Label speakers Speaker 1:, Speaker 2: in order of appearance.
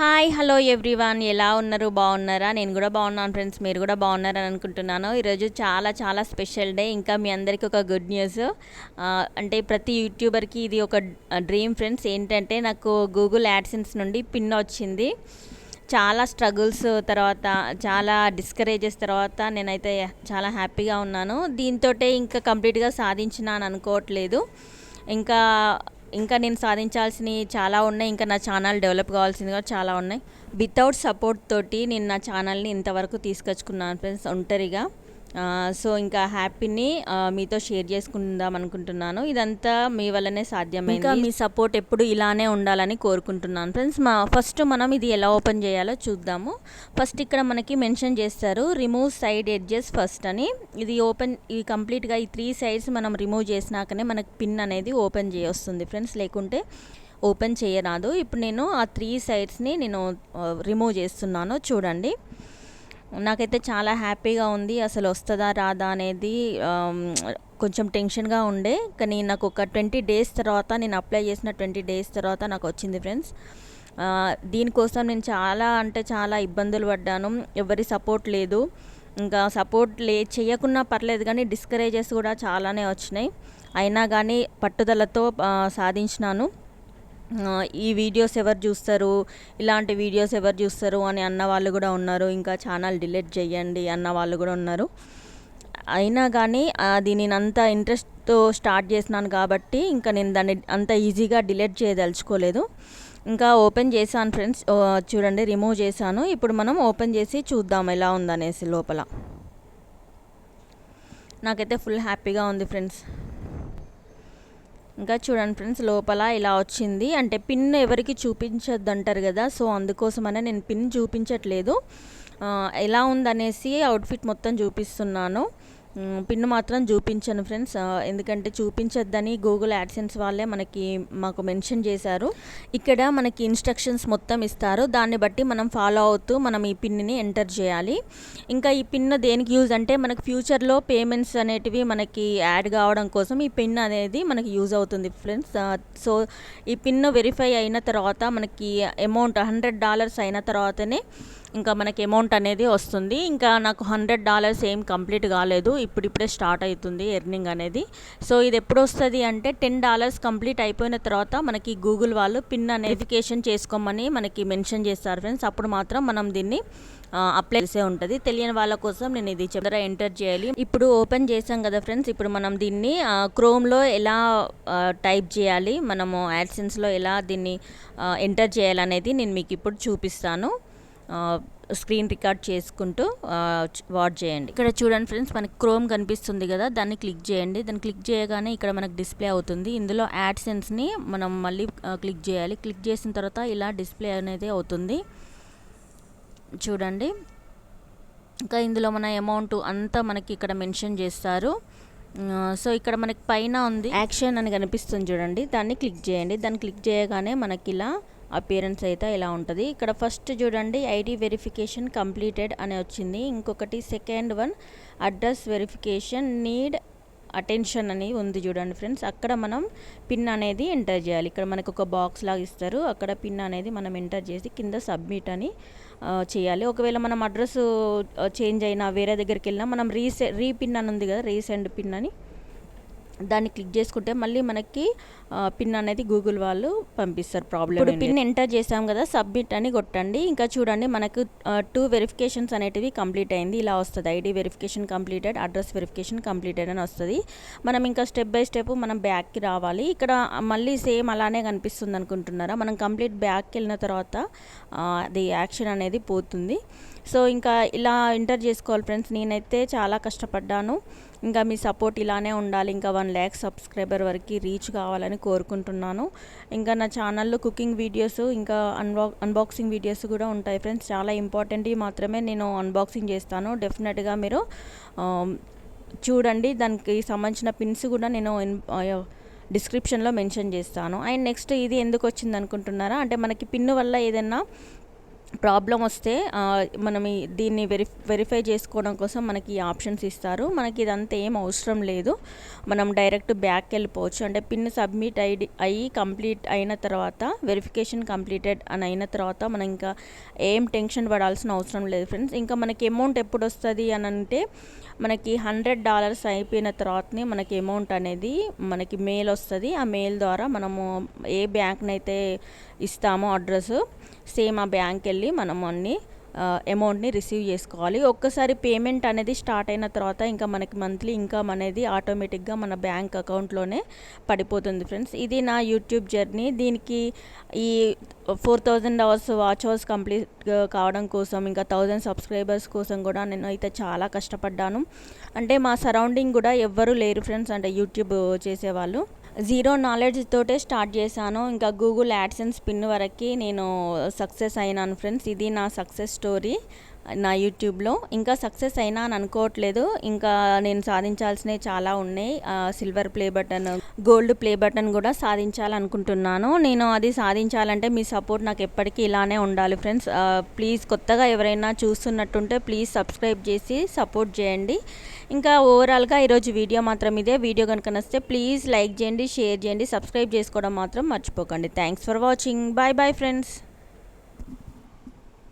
Speaker 1: hi hello everyone ఎలా ఉన్నారు బాగున్నారా నేను కూడా బాగున్నాను ఫ్రెండ్స్ మీరు కూడా బాగున్నారని అనుకుంటున్నాను ఈరోజు చాలా చాలా స్పెషల్ డే ఇంకా మీ అందరికీ ఒక గుడ్ న్యూస్ అంటే ప్రతి యూట్యూబర్కి ఇది ఒక డ్రీమ్ ఫ్రెండ్స్ ఏంటంటే నాకు గూగుల్ యాడ్సెన్స్ నుండి పిన్ వచ్చింది చాలా స్ట్రగుల్స్ తర్వాత చాలా డిస్కరేజెస్ తర్వాత నేనైతే చాలా హ్యాపీగా ఉన్నాను దీంతో ఇంకా కంప్లీట్గా సాధించిన అని అనుకోవట్లేదు ఇంకా ఇంకా నేను సాధించాల్సినవి చాలా ఉన్నాయి ఇంకా నా ఛానల్ డెవలప్ కావాల్సింది కూడా చాలా ఉన్నాయి వితౌట్ సపోర్ట్ తోటి నేను నా ఛానల్ని ఇంతవరకు తీసుకొచ్చుకున్నాను ఫ్రెండ్స్ ఒంటరిగా సో ఇంకా హ్యాపీని మీతో షేర్ చేసుకుందాం అనుకుంటున్నాను ఇదంతా మీ వల్లనే సాధ్యమే ఇంకా మీ సపోర్ట్ ఎప్పుడు ఇలానే ఉండాలని కోరుకుంటున్నాను ఫ్రెండ్స్ మా ఫస్ట్ మనం ఇది ఎలా ఓపెన్ చేయాలో చూద్దాము ఫస్ట్ ఇక్కడ మనకి మెన్షన్ చేస్తారు రిమూవ్ సైడ్ ఎడ్జెస్ ఫస్ట్ అని ఇది ఓపెన్ ఇది కంప్లీట్గా ఈ త్రీ సైడ్స్ మనం రిమూవ్ చేసినాకనే మనకి పిన్ అనేది ఓపెన్ చేయొస్తుంది ఫ్రెండ్స్ లేకుంటే ఓపెన్ చేయరాదు ఇప్పుడు నేను ఆ త్రీ సైడ్స్ని నేను రిమూవ్ చేస్తున్నాను చూడండి నాకైతే చాలా హ్యాపీగా ఉంది అసలు వస్తుందా రాదా అనేది కొంచెం టెన్షన్గా ఉండే కానీ నాకు ఒక ట్వంటీ డేస్ తర్వాత నేను అప్లై చేసిన ట్వంటీ డేస్ తర్వాత నాకు వచ్చింది ఫ్రెండ్స్ దీనికోసం నేను చాలా అంటే చాలా ఇబ్బందులు పడ్డాను ఎవరి సపోర్ట్ లేదు ఇంకా సపోర్ట్ లే చేయకున్నా పర్లేదు కానీ డిస్కరేజెస్ కూడా చాలానే వచ్చినాయి అయినా కానీ పట్టుదలతో సాధించినాను ఈ వీడియోస్ ఎవరు చూస్తారు ఇలాంటి వీడియోస్ ఎవరు చూస్తారు అని అన్న వాళ్ళు కూడా ఉన్నారు ఇంకా ఛానల్ డిలీట్ చేయండి అన్న వాళ్ళు కూడా ఉన్నారు అయినా కానీ అది నేను అంత ఇంట్రెస్ట్తో స్టార్ట్ చేసినాను కాబట్టి ఇంకా నేను దాన్ని అంత ఈజీగా డిలీట్ చేయదలుచుకోలేదు ఇంకా ఓపెన్ చేశాను ఫ్రెండ్స్ చూడండి రిమూవ్ చేశాను ఇప్పుడు మనం ఓపెన్ చేసి చూద్దాం ఎలా ఉందనేసి లోపల నాకైతే ఫుల్ హ్యాపీగా ఉంది ఫ్రెండ్స్ ఇంకా చూడండి ఫ్రెండ్స్ లోపల ఇలా వచ్చింది అంటే పిన్ ఎవరికి చూపించద్దు అంటారు కదా సో అందుకోసమనే నేను పిన్ చూపించట్లేదు ఎలా ఉందనేసి అవుట్ఫిట్ మొత్తం చూపిస్తున్నాను పిన్ను మాత్రం చూపించను ఫ్రెండ్స్ ఎందుకంటే చూపించొద్దని గూగుల్ యాడ్సెన్స్ వాళ్ళే మనకి మాకు మెన్షన్ చేశారు ఇక్కడ మనకి ఇన్స్ట్రక్షన్స్ మొత్తం ఇస్తారు దాన్ని బట్టి మనం ఫాలో అవుతూ మనం ఈ పిన్ని ఎంటర్ చేయాలి ఇంకా ఈ పిన్ దేనికి యూజ్ అంటే మనకి ఫ్యూచర్లో పేమెంట్స్ అనేటివి మనకి యాడ్ కావడం కోసం ఈ పిన్ అనేది మనకి యూజ్ అవుతుంది ఫ్రెండ్స్ సో ఈ పిన్ వెరిఫై అయిన తర్వాత మనకి అమౌంట్ హండ్రెడ్ డాలర్స్ అయిన తర్వాతనే ఇంకా మనకి అమౌంట్ అనేది వస్తుంది ఇంకా నాకు హండ్రెడ్ డాలర్స్ ఏం కంప్లీట్ కాలేదు ఇప్పుడిప్పుడే స్టార్ట్ అవుతుంది ఎర్నింగ్ అనేది సో ఇది ఎప్పుడు వస్తుంది అంటే టెన్ డాలర్స్ కంప్లీట్ అయిపోయిన తర్వాత మనకి గూగుల్ వాళ్ళు పిన్ అనేది చేసుకోమని మనకి మెన్షన్ చేస్తారు ఫ్రెండ్స్ అప్పుడు మాత్రం మనం దీన్ని అప్లై చేసే ఉంటుంది తెలియని వాళ్ళ కోసం నేను ఇది చెప్తారా ఎంటర్ చేయాలి ఇప్పుడు ఓపెన్ చేసాం కదా ఫ్రెండ్స్ ఇప్పుడు మనం దీన్ని క్రోమ్లో ఎలా టైప్ చేయాలి మనము యాడ్సెన్స్లో ఎలా దీన్ని ఎంటర్ చేయాలనేది నేను మీకు ఇప్పుడు చూపిస్తాను స్క్రీన్ రికార్డ్ చేసుకుంటూ వాచ్ చేయండి ఇక్కడ చూడండి ఫ్రెండ్స్ మనకి క్రోమ్ కనిపిస్తుంది కదా దాన్ని క్లిక్ చేయండి దాన్ని క్లిక్ చేయగానే ఇక్కడ మనకు డిస్ప్లే అవుతుంది ఇందులో యాడ్ సెన్స్ని మనం మళ్ళీ క్లిక్ చేయాలి క్లిక్ చేసిన తర్వాత ఇలా డిస్ప్లే అనేది అవుతుంది చూడండి ఇంకా ఇందులో మన అమౌంట్ అంతా మనకి ఇక్కడ మెన్షన్ చేస్తారు సో ఇక్కడ మనకి పైన ఉంది యాక్షన్ అని కనిపిస్తుంది చూడండి దాన్ని క్లిక్ చేయండి దాన్ని క్లిక్ చేయగానే మనకి ఇలా అపీరెన్స్ అయితే ఇలా ఉంటుంది ఇక్కడ ఫస్ట్ చూడండి ఐడి వెరిఫికేషన్ కంప్లీటెడ్ అని వచ్చింది ఇంకొకటి second one address verification need attention అని ఉంది చూడండి ఫ్రెండ్స్ అక్కడ మనం పిన్ అనేది ఎంటర్ చేయాలి ఇక్కడ మనకు ఒక బాక్స్ లాగా ఇస్తారు అక్కడ పిన్ అనేది మనం ఎంటర్ చేసి కింద సబ్మిట్ అని చేయాలి ఒకవేళ మనం అడ్రస్ చేంజ్ అయినా వేరే దగ్గరికి వెళ్ళినా మనం రీసె రీపిన్ అని ఉంది కదా రీసెండ్ పిన్ అని దాన్ని క్లిక్ చేసుకుంటే మళ్ళీ మనకి పిన్ అనేది గూగుల్ వాళ్ళు పంపిస్తారు ప్రాబ్లం ఇప్పుడు పిన్ ఎంటర్ చేసాం కదా సబ్మిట్ అని కొట్టండి ఇంకా చూడండి మనకు టూ వెరిఫికేషన్స్ అనేటివి కంప్లీట్ అయింది ఇలా వస్తుంది ID verification completed address verification completed అని వస్తుంది మనం ఇంకా స్టెప్ బై స్టెప్ మనం బ్యాక్కి రావాలి ఇక్కడ మళ్ళీ సేమ్ అలానే కనిపిస్తుంది అనుకుంటున్నారా మనం కంప్లీట్ బ్యాక్కి వెళ్ళిన తర్వాత అది యాక్షన్ అనేది పోతుంది సో ఇంకా ఇలా ఎంటర్ చేసుకోవాలి ఫ్రెండ్స్ నేనైతే చాలా కష్టపడ్డాను ఇంకా మీ సపోర్ట్ ఇలానే ఉండాలి ఇంకా వన్ ల్యాక్ సబ్స్క్రైబర్ వరకు రీచ్ కావాలని కోరుకుంటున్నాను ఇంకా నా ఛానల్లో కుకింగ్ వీడియోస్ ఇంకా అన్బా అన్బాక్సింగ్ వీడియోస్ కూడా ఉంటాయి ఫ్రెండ్స్ చాలా ఇంపార్టెంట్ మాత్రమే నేను అన్బాక్సింగ్ చేస్తాను డెఫినెట్గా మీరు చూడండి దానికి సంబంధించిన పిన్స్ కూడా నేను డిస్క్రిప్షన్లో మెన్షన్ చేస్తాను అండ్ నెక్స్ట్ ఇది ఎందుకు వచ్చింది అనుకుంటున్నారా అంటే మనకి పిన్ను వల్ల ఏదైనా ప్రాబ్లం వస్తే మనం దీన్ని వెరి వెరిఫై చేసుకోవడం కోసం మనకి ఆప్షన్స్ ఇస్తారు మనకి ఇదంతా ఏం అవసరం లేదు మనం డైరెక్ట్ బ్యాక్ వెళ్ళిపోవచ్చు అంటే పిన్ సబ్మిట్ ఐడి అయ్యి కంప్లీట్ అయిన తర్వాత వెరిఫికేషన్ కంప్లీటెడ్ అని అయిన తర్వాత మనం ఇంకా ఏం టెన్షన్ పడాల్సిన అవసరం లేదు ఫ్రెండ్స్ ఇంకా మనకి అమౌంట్ ఎప్పుడు వస్తుంది అని అంటే మనకి హండ్రెడ్ డాలర్స్ అయిపోయిన తర్వాతనే మనకి అమౌంట్ అనేది మనకి మెయిల్ వస్తుంది ఆ మెయిల్ ద్వారా మనము ఏ బ్యాంక్నైతే ఇస్తాము అడ్రస్ సేమ్ ఆ బ్యాంక్ వెళ్ళి మనం అన్ని అమౌంట్ని రిసీవ్ చేసుకోవాలి ఒక్కసారి పేమెంట్ అనేది స్టార్ట్ అయిన తర్వాత ఇంకా మనకి మంత్లీ ఇన్కమ్ అనేది ఆటోమేటిక్గా మన బ్యాంక్ అకౌంట్లోనే పడిపోతుంది ఫ్రెండ్స్ ఇది నా యూట్యూబ్ జర్నీ దీనికి ఈ four thousand hours watch hours complete కావడం కోసం ఇంకా థౌజండ్ సబ్స్క్రైబర్స్ కోసం కూడా నేను అయితే చాలా కష్టపడ్డాను అంటే మా సరౌండింగ్ కూడా ఎవ్వరూ లేరు ఫ్రెండ్స్ అంటే యూట్యూబ్ చేసేవాళ్ళు జీరో నాలెడ్జ్ తోటే స్టార్ట్ చేశాను ఇంకా గూగుల్ యాడ్సెన్స్ పిన్ వరకు నేను సక్సెస్ అయినాను ఫ్రెండ్స్ ఇది నా సక్సెస్ స్టోరీ నా యూట్యూబ్లో ఇంకా సక్సెస్ అయినా అని అనుకోవట్లేదు ఇంకా నేను సాధించాల్సినవి చాలా ఉన్నాయి silver play button gold play button కూడా సాధించాలనుకుంటున్నాను నేను అది సాధించాలంటే మీ సపోర్ట్ నాకు ఎప్పటికీ ఇలానే ఉండాలి ఫ్రెండ్స్ ప్లీజ్ కొత్తగా ఎవరైనా చూస్తున్నట్టుంటే ప్లీజ్ సబ్స్క్రైబ్ చేసి సపోర్ట్ చేయండి ఇంకా ఓవరాల్గా ఈరోజు వీడియో మాత్రం ఇదే వీడియో కనుక నస్తే ప్లీజ్ లైక్ చేయండి షేర్ చేయండి సబ్స్క్రైబ్ చేసుకోవడం మాత్రం మర్చిపోకండి thanks for watching bye bye friends